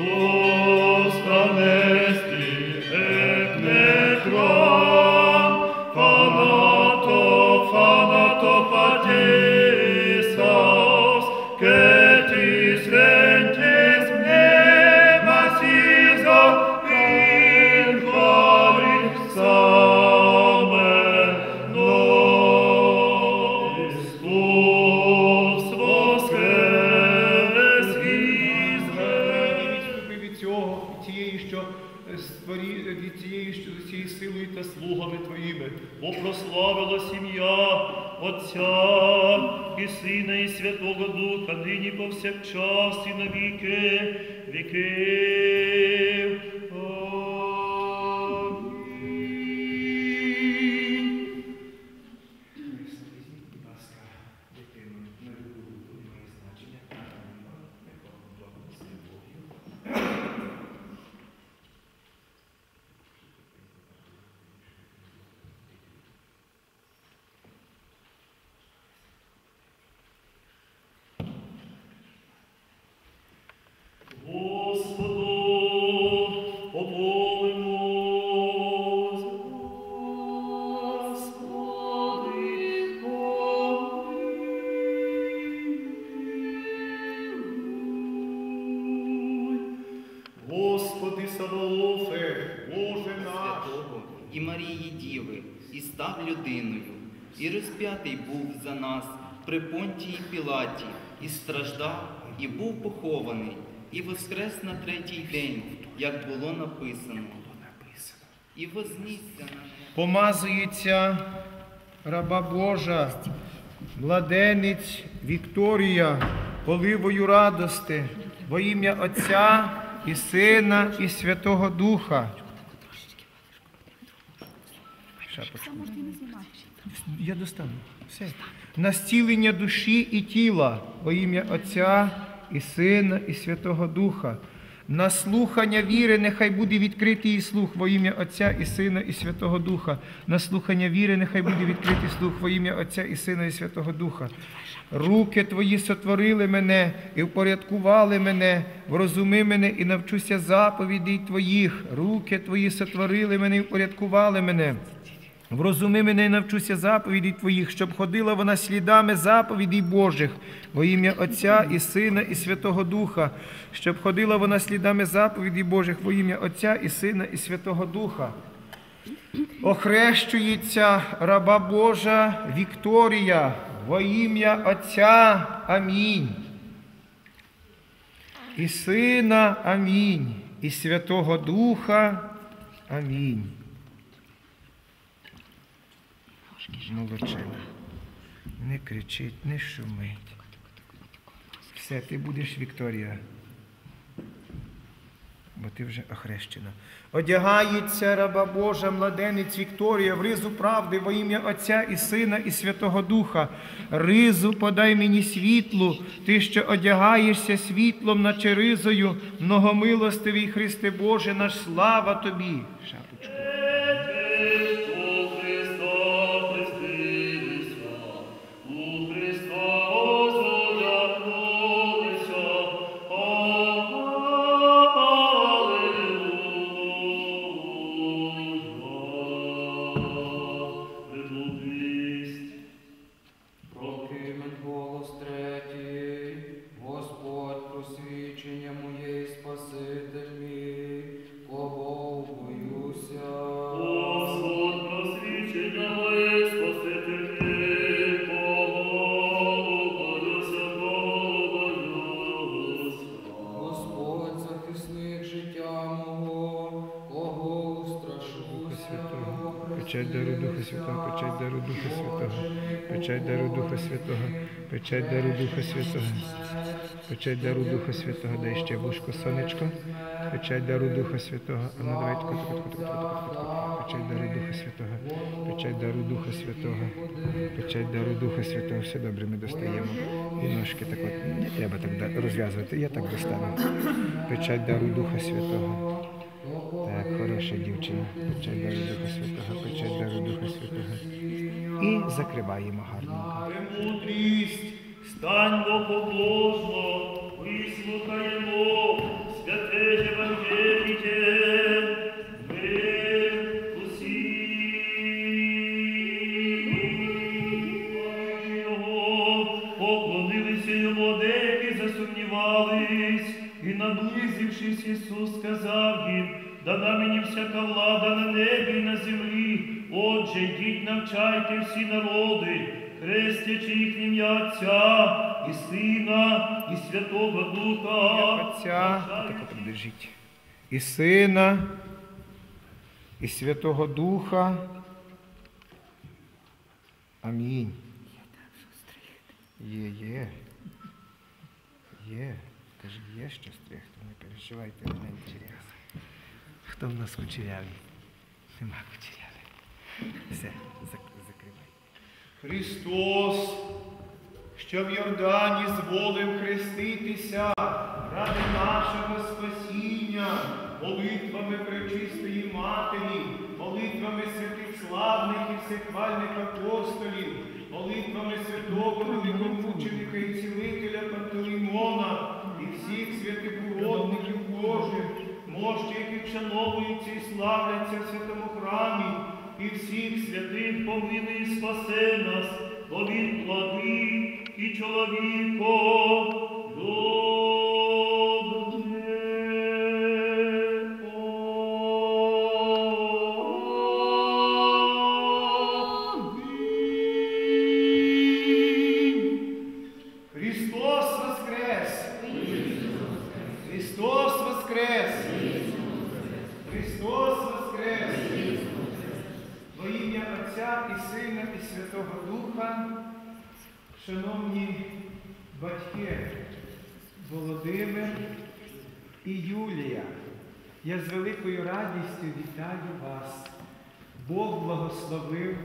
Ісус Отця і Сина, і Святого Духа, нині повсякчас і навіки віки людиною, і розп'ятий був за нас при понтії Пілаті, і страждав, і був похований, і воскрес на третій день, як було написано. І вознісся. Помазується раба Божа, младенець Вікторія, поливою радости, во ім'я Отця і Сина, і Святого Духа. Шапочку. Я достану. Все. На зцілення душі і тіла во ім'я Отця і Сина, і Святого Духа. На слухання віри нехай буде відкритий і слух во ім'я Отця і Сина, і Святого Духа. На слухання віри нехай буде відкритий слух во ім'я Отця і Сина, і Святого Духа. Руки твої сотворили мене і впорядкували мене, врозуми мене і навчуся заповідей твоїх. Руки твої сотворили мене і впорядкували мене. Врозуми мене і навчуся заповідей Твоїх, щоб ходила вона слідами заповідей Божих, во ім'я Отця і Сина, і Святого Духа, щоб ходила вона слідами заповідей Божих, во ім'я Отця і Сина, і Святого Духа. Охрещується раба Божа Вікторія, во ім'я Отця. Амінь. І Сина Амінь, і Святого Духа. Амінь. Молодчина. Не кричить, не шумить. Все, ти будеш Вікторія. Бо ти вже охрещена. Одягається раба Божа, младенець Вікторія, в ризу правди во ім'я Отця і Сина, і Святого Духа. Ризу подай мені світлу, ти, що одягаєшся світлом, наче ризою, многомилостивий Христе Боже, наш слава тобі. Печать дару Духа Святого, печать дару Духа Святого, печать дару Духа Святого, печать дару Духа Святого, печать дару Духа Святого, дай ще вушко, сонечко, печать дару Духа Святого, а ну давай тако, тако, тако, тако, тако, тако, печать дару Духа Святого, печать дару Духа Святого, печать дару Духа Святого, все добре, ми достаємо. І ножки так от, не треба так розв'язувати, я так достану. Печать дару Духа Святого. Так, дівчина. Печать дару Духа Святого, печать дару Духа Святого. І закриваємо гарненько. Премудрість, стань бо побожно, вислухаємо, святе Євангеліє, засумнівались, і наблизившись, Ісус сказав їм, дана мені всяка влада на небі і на землі. Отже, йдіть, навчайте всі народи, хрестячи їх ім'я Отця і Сина, і Святого Духа. Отця, так от і Сина, і Святого Духа. Амінь. Є, є. Є. Каже, є що стригти, не переживайте, не інтерес. Хто в нас кучерявий? Нема кучерявий. Все, закривай. Христос, що в Йордані зволив хреститися ради нашого спасіння, молитвами пречистої Матері, молитвами святих славних і всехвальних апостолів, молитвами святого великомученика і цілителя Пантелеймона і всіх святих уродників Божих, мощі, які вшановуються і славляться в святому храмі, і всіх святих помилуй і спасе нас, бо він благий і чоловіко Христос воскрес! Христос воскрес! Христос воскрес! Во ім'я Отця і Сина і Святого Духа, шановні батьки Володимир і Юлія, я з великою радістю вітаю вас. Бог благословив,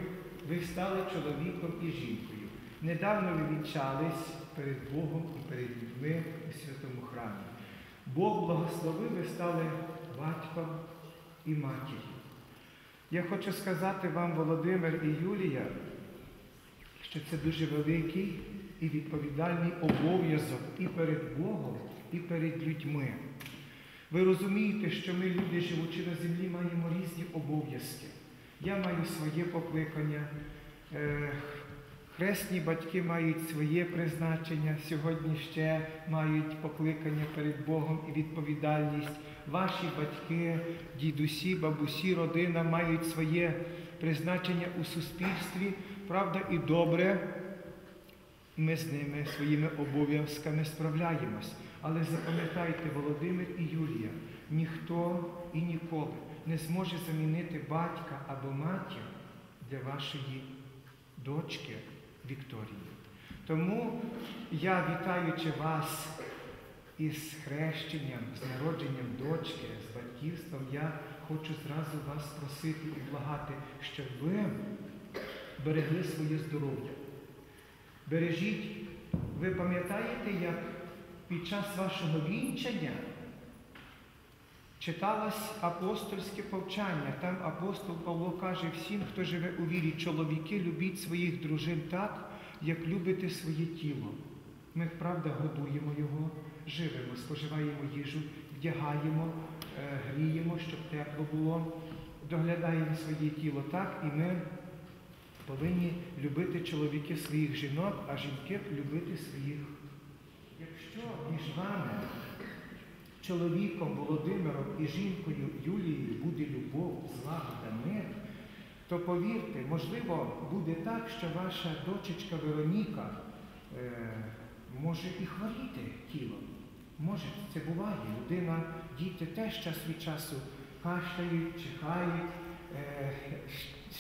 ви стали чоловіком і жінкою. Недавно ви вінчались перед Богом і перед людьми у святому храмі. Бог благословив, ви стали батьком і матір'ю. Я хочу сказати вам, Володимир і Юлія, що це дуже великий і відповідальний обов'язок і перед Богом, і перед людьми. Ви розумієте, що ми, люди, живучи на землі, маємо різні обов'язки. Я маю своє покликання, е, хресні батьки мають своє призначення, сьогодні ще мають покликання перед Богом і відповідальність. Ваші батьки, дідусі, бабусі, родина мають своє призначення у суспільстві, правда і добре. Ми з ними своїми обов'язками справляємось. Але запам'ятайте, Володимир і Юлія, ніхто і ніколи не зможе замінити батька або матір для вашої дочки Вікторії. Тому я, вітаючи вас із хрещенням, з народженням дочки, з батьківством, я хочу зразу вас просити і благати, щоб ви берегли своє здоров'я. Бережіть, ви пам'ятаєте, як під час вашого вінчання читалось апостольське повчання. Там апостол Павло каже всім, хто живе у вірі, чоловіки, любіть своїх дружин так, як любите своє тіло. Ми, правда, годуємо його, живемо, споживаємо їжу, вдягаємо, е, гріємо, щоб тепло було, доглядаємо своє тіло так, і ми повинні любити чоловіки своїх жінок, а жінки любити своїх. Якщо між вами, чоловіком Володимиром і жінкою Юлією буде любов, злагода, мир, то повірте, можливо, буде так, що ваша дочечка Вероніка е, може і хворіти тілом. Може, це буває. Людина, діти теж час від часу кашляють, чихають, е,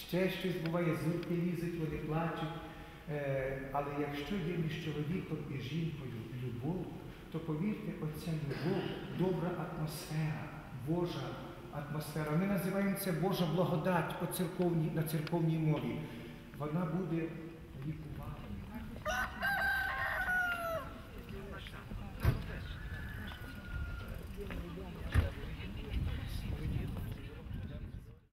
ще щось буває, звідки лізуть, вони плачуть. Е, але якщо є між чоловіком і жінкою любов, то повірте, оця любов, добра атмосфера, Божа атмосфера. Ми називаємо це Божа благодать по церковній, на церковній мові. Вона буде